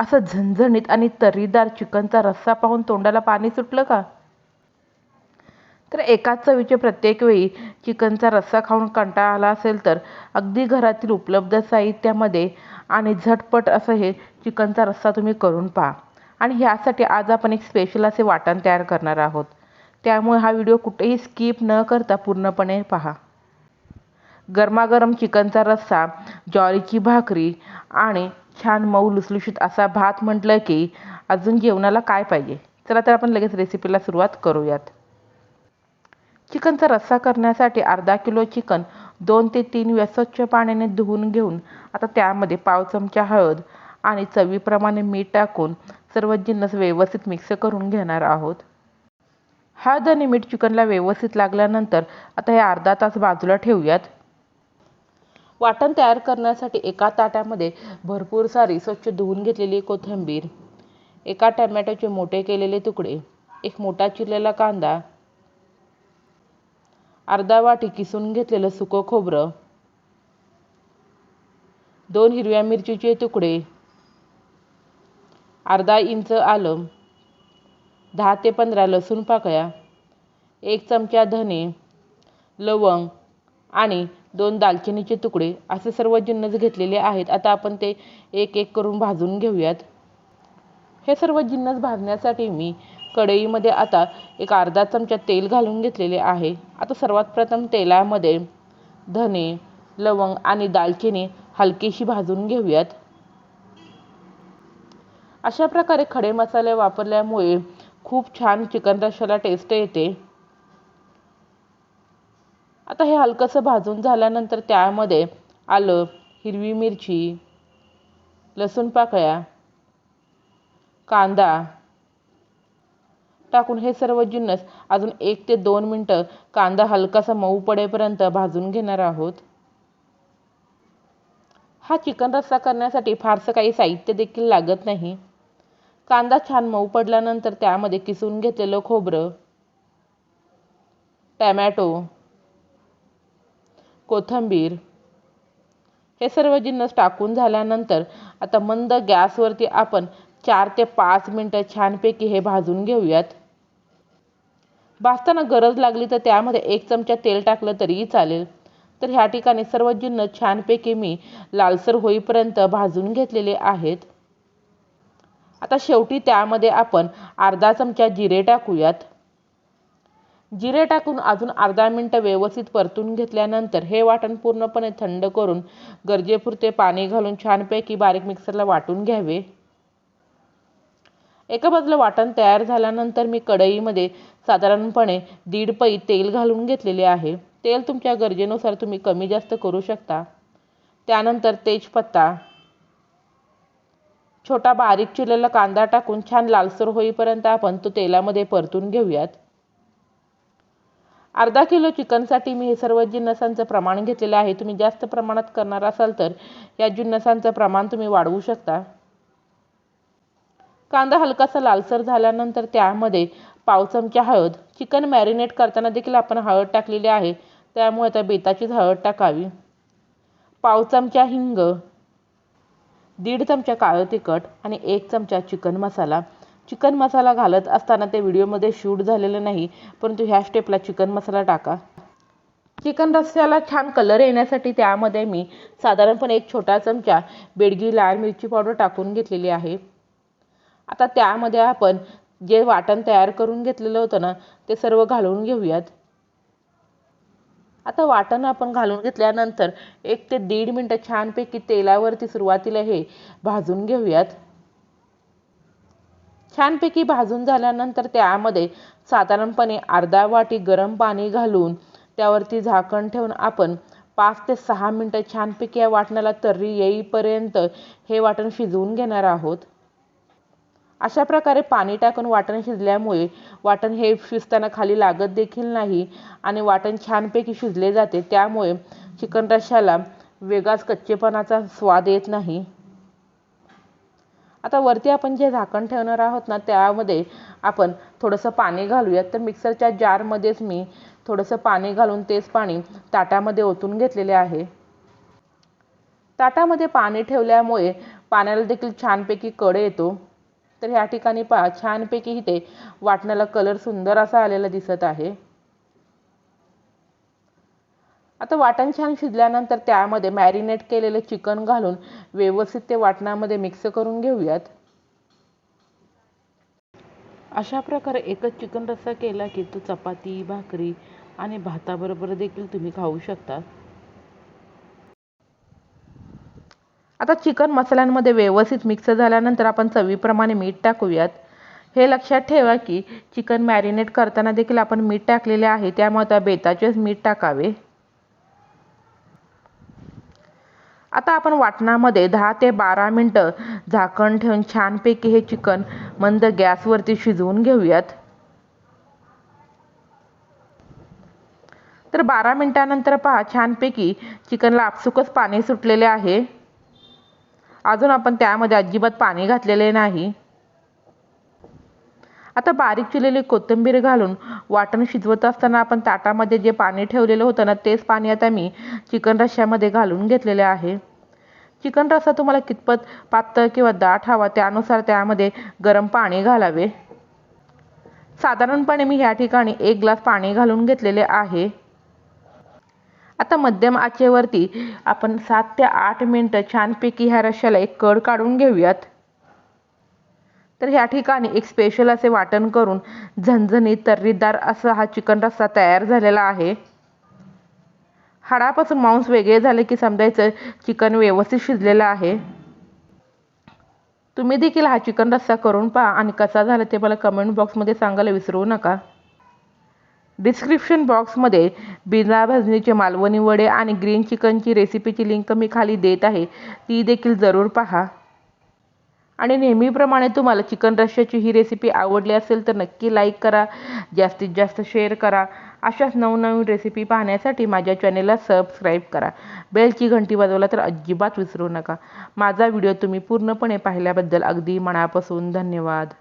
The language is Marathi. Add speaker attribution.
Speaker 1: असं झणझणीत आणि तर्रीदार चिकनचा रस्सा पाहून तोंडाला पाणी सुटलं का? तर एकाच चवीचे प्रत्येक वेळी चिकनचा रस्सा खाऊन कंटाळा आला असेल तर अगदी घरातील उपलब्ध साहित्यामध्ये आणि झटपट असं हे चिकनचा रस्सा तुम्ही करून पहा. आणि ह्यासाठी आज आपण एक स्पेशल असे वाटण तयार करणार आहोत. त्यामुळे हा व्हिडिओ कुठेही स्किप न करता पूर्णपणे पहा. गरमागरम चिकनचा रस्सा ज्वारीची भाकरी आणि छान मऊ लुसलुशीत असा भात म्हटलं की अजून जेवणाला काय पाहिजे? चला तर आपण लगेच रेसिपीला सुरुवात करूयात. चिकनचा रस्सा करण्यासाठी अर्धा किलो चिकन दोन ते तीन वेळा स्वच्छ पाण्याने धुवून घेऊन आता त्यामध्ये पाव चमचा हळद आणि चवीप्रमाणे मीठ टाकून सर्व जिन्नस व्यवस्थित मिक्स करून घेणार आहोत. हळद आणि मीठ चिकनला व्यवस्थित लागल्यानंतर आता हे अर्धा तास बाजूला ठेवूयात. वाटण तयार करण्यासाठी एका ताटामध्ये भरपूर सारी स्वच्छ धुवून घेतलेली कोथिंबीर एका टमॅटोचे मोठे केलेले तुकडे एक मोठा चिरलेला कांदा अर्धा वाटी किसून घेतलेलं सुकं खोबरं दोन हिरव्या मिरचीचे तुकडे अर्धा इंच आलं दहा ते पंधरा लसूण पाकळ्या एक चमचा धने लवंग आणि दोन दालचिनीचे तुकडे असे सर्व जिन्नस घेतलेले आहेत. आता आपण ते एक एक करून भाजून घेऊयात. हे सर्व जिन्नस भाजण्यासाठी मी कढईमध्ये आता एक अर्धा चमचा तेल घालून घेतलेले आहे. आता सर्वात प्रथम तेलामध्ये धने लवंग आणि दालचिनी हलकीशी भाजून घेऊयात. अशा प्रकारे खडे मसाले वापरल्यामुळे खूप छान चिकन रश्श्याला टेस्ट येते. आता हे हलकंसं भाजून झाल्यानंतर त्यामध्ये आलं हिरवी मिरची लसूण पाकळ्या कांदा टाकून हे सर्व जिन्नस अजून एक ते दोन मिनटं कांदा हलकासा मऊ पडेपर्यंत भाजून घेणार आहोत. हा चिकन रस्सा करण्यासाठी फारसं काही साहित्य देखील लागत नाही. कांदा छान मऊ पडल्यानंतर त्यामध्ये किसून घेतलेलं खोबरं टॅमॅटो कोथिंबीर हे सर्व जिन्नस टाकून झाल्यानंतर आता मंद गॅसवरती आपण चार ते पाच मिनटं छानपैकी हे भाजून घेऊयात. भाजताना गरज लागली तर त्यामध्ये एक चमचा तेल टाकलं तरीही चालेल. तर ह्या ठिकाणी सर्व जिन्नस छानपैकी मी लालसर होईपर्यंत भाजून घेतलेले आहेत. आता शेवटी त्यामध्ये आपण अर्धा चमचा जिरे टाकूयात. जिरे टाकून अजून अर्धा मिनटं व्यवस्थित परतून घेतल्यानंतर हे वाटण पूर्णपणे थंड करून गरजेपुरते पाणी घालून छानपैकी बारीक मिक्सरला वाटून घ्यावे. एका बाजूला वाटण तयार झाल्यानंतर मी कढईमध्ये साधारणपणे दीड पै तेल घालून घेतलेले आहे. तेल तुमच्या गरजेनुसार तुम्ही कमी जास्त करू शकता. त्यानंतर तेजपत्ता छोटा बारीक चिरलेला कांदा टाकून छान लालसर होईपर्यंत आपण तो तेलामध्ये परतून घेऊयात. अर्धा किलो चिकनसाठी मी हे सर्व जिन्नसांचं प्रमाण घेतलेलं आहे. तुम्ही जास्त प्रमाणात करणार असाल तर या जिन्नसांचं प्रमाण तुम्ही वाढवू शकता. कांदा हलकासा लालसर झाल्यानंतर त्यामध्ये पाव चमचा हळद. चिकन मॅरिनेट करताना देखील आपण हळद टाकलेली आहे. त्यामुळे आता बेताचीच हळद टाकावी. पाव चमचा हिंग दीड चमचा काळं तिखट आणि एक चमचा चिकन मसाला. चिकन मसाला घालत असताना ते व्हिडिओमध्ये शूट झालेलं नाही परंतु ह्या स्टेपला चिकन मसाला टाका. चिकन रस्स्याला छान कलर येण्यासाठी त्यामध्ये मी साधारणपणे एक छोटा चमचा बेडगी लाल मिरची पावडर टाकून घेतलेली आहे. आता त्यामध्ये आपण जे वाटण तयार करून घेतलेलं होतं ना ते सर्व घालून घेऊयात. आता वाटण आपण घालून घेतल्यानंतर एक ते दीड मिनटं छानपैकी तेलावरती सुरुवातीला हे भाजून घेऊयात. छानपैकी भाजून झाल्यानंतर त्यामध्ये साधारणपणे अर्धा वाटी गरम पाणी घालून त्यावरती झाकण ठेवून आपण पाच ते सहा मिनटं छानपैकी या वाटणाला तर्री येईपर्यंत हे वाटण शिजवून घेणार आहोत. अशा प्रकारे पाणी टाकून वाटण शिजल्यामुळे वाटण हे शिजताना खाली लागत देखील नाही आणि वाटण छानपैकी शिजले जाते. त्यामुळे चिकन रश्श्याला वेगळाच कच्चेपणाचा स्वाद येत नाही. आता वरती आपण जे झाकण ठेवणार आहोत ना त्यामध्ये आपण थोडंसं पाणी घालूयात. तर मिक्सरच्या जारमध्येच मी थोडंसं पाणी घालून तेच पाणी ताटामध्ये ओतून घेतलेले आहे. ताटामध्ये पाणी ठेवल्यामुळे पाण्याला देखील छानपैकी कड येतो. तर ह्या ठिकाणी पहा छानपैकी इथे वाटण्याला कलर सुंदर असा आलेला दिसत आहे. आता वाटण छान शिजल्यानंतर त्यामध्ये मॅरिनेट केलेले चिकन घालून व्यवस्थित ते वाटणामध्ये मिक्स करून घेऊयात. अशा प्रकारे एकच चिकन रस्सा केला की तो चपाती भाकरी आणि भाताबरोबर देखील तुम्ही खाऊ शकता. आता चिकन मसाल्यांमध्ये व्यवस्थित मिक्स झाल्यानंतर आपण चवीप्रमाणे मीठ टाकूयात. हे लक्षात ठेवा की चिकन मॅरिनेट करताना देखील आपण मीठ टाकलेले आहे त्यामुळे त्या बेताचेच मीठ टाकावे. आता आपण वाटणामध्ये दहा ते बारा मिनटं झाकण ठेवून छानपैकी हे चिकन मंद गॅसवरती शिजवून घेऊयात. तर बारा मिनटानंतर पहा छानपैकी चिकनला आपसुकच पाणी सुटलेले आहे. अजून आपण त्यामध्ये अजिबात पाणी घातलेले नाही. आता बारीक चिरलेली कोथिंबीर घालून वाटण शिजवत असताना आपण ताटामध्ये जे पाणी ठेवलेलं होतं ना तेच पाणी आता मी चिकन रश्श्यामध्ये घालून घेतलेले आहे. चिकन रस्सा तुम्हाला कितपत पातळ किंवा दाट हवा त्यानुसार त्यामध्ये गरम पाणी घालावे. साधारणपणे मी ह्या ठिकाणी एक ग्लास पाणी घालून घेतलेले आहे. आता मध्यम आचेवरती आपण सात ते आठ मिनटं छानपैकी ह्या रश्श्याला एक कड काढून घेऊयात. तर ह्या ठिकाणी एक स्पेशल असे वाटण करून झणझणीत तर्रीदार असा हा चिकन रस्सा तयार झालेला आहे. हाडापासून मांस वेगळे झाले की समजायचं चिकन व्यवस्थित शिजलेलं आहे. तुम्ही देखील हा चिकन रस्सा करून पहा आणि कसा झाला ते मला कमेंट बॉक्समध्ये सांगायला विसरू नका. डिस्क्रिप्शन बॉक्समध्ये बिना भाजणीचे मालवणी वडे आणि ग्रीन चिकनची रेसिपीची लिंक मी खाली देत आहे. ती देखील जरूर पहा. आणि नेहमीप्रमाणे तुम्हाला चिकन रश्श्याची ही रेसिपी आवडली असेल तर नक्की लाईक करा जास्तीत जास्त शेअर करा. अशाच नवनवीन रेसिपी पाहण्यासाठी माझ्या चॅनेलला सबस्क्राईब करा. बेलची घंटी वाजवला तर अजिबात विसरू नका. माझा व्हिडिओ तुम्ही पूर्णपणे पाहिल्याबद्दल अगदी मनापासून धन्यवाद.